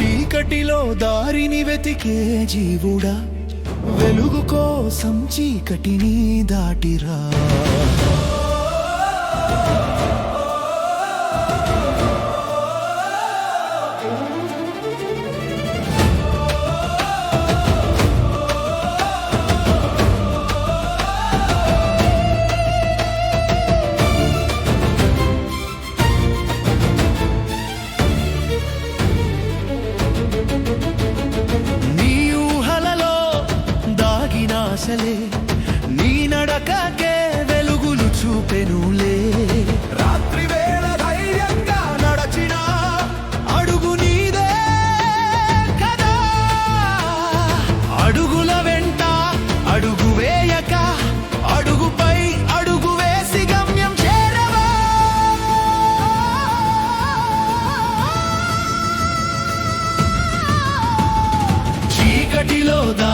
చీకటిలో దారిని వెతికే జీవుడా. వెలుగు కోసం చీకటిని దాటిరా. ఆశలే. నీ నడకకే వెలుగులు చూపెనులే. రాత్రి వేళ ధైర్యంగా నడచిన అడుగు నీదే కదా. అడుగుల వెంట అడుగు వేయక అడుగుపై అడుగు వేసి గమ్యం చేరవా. చీకటిలో దా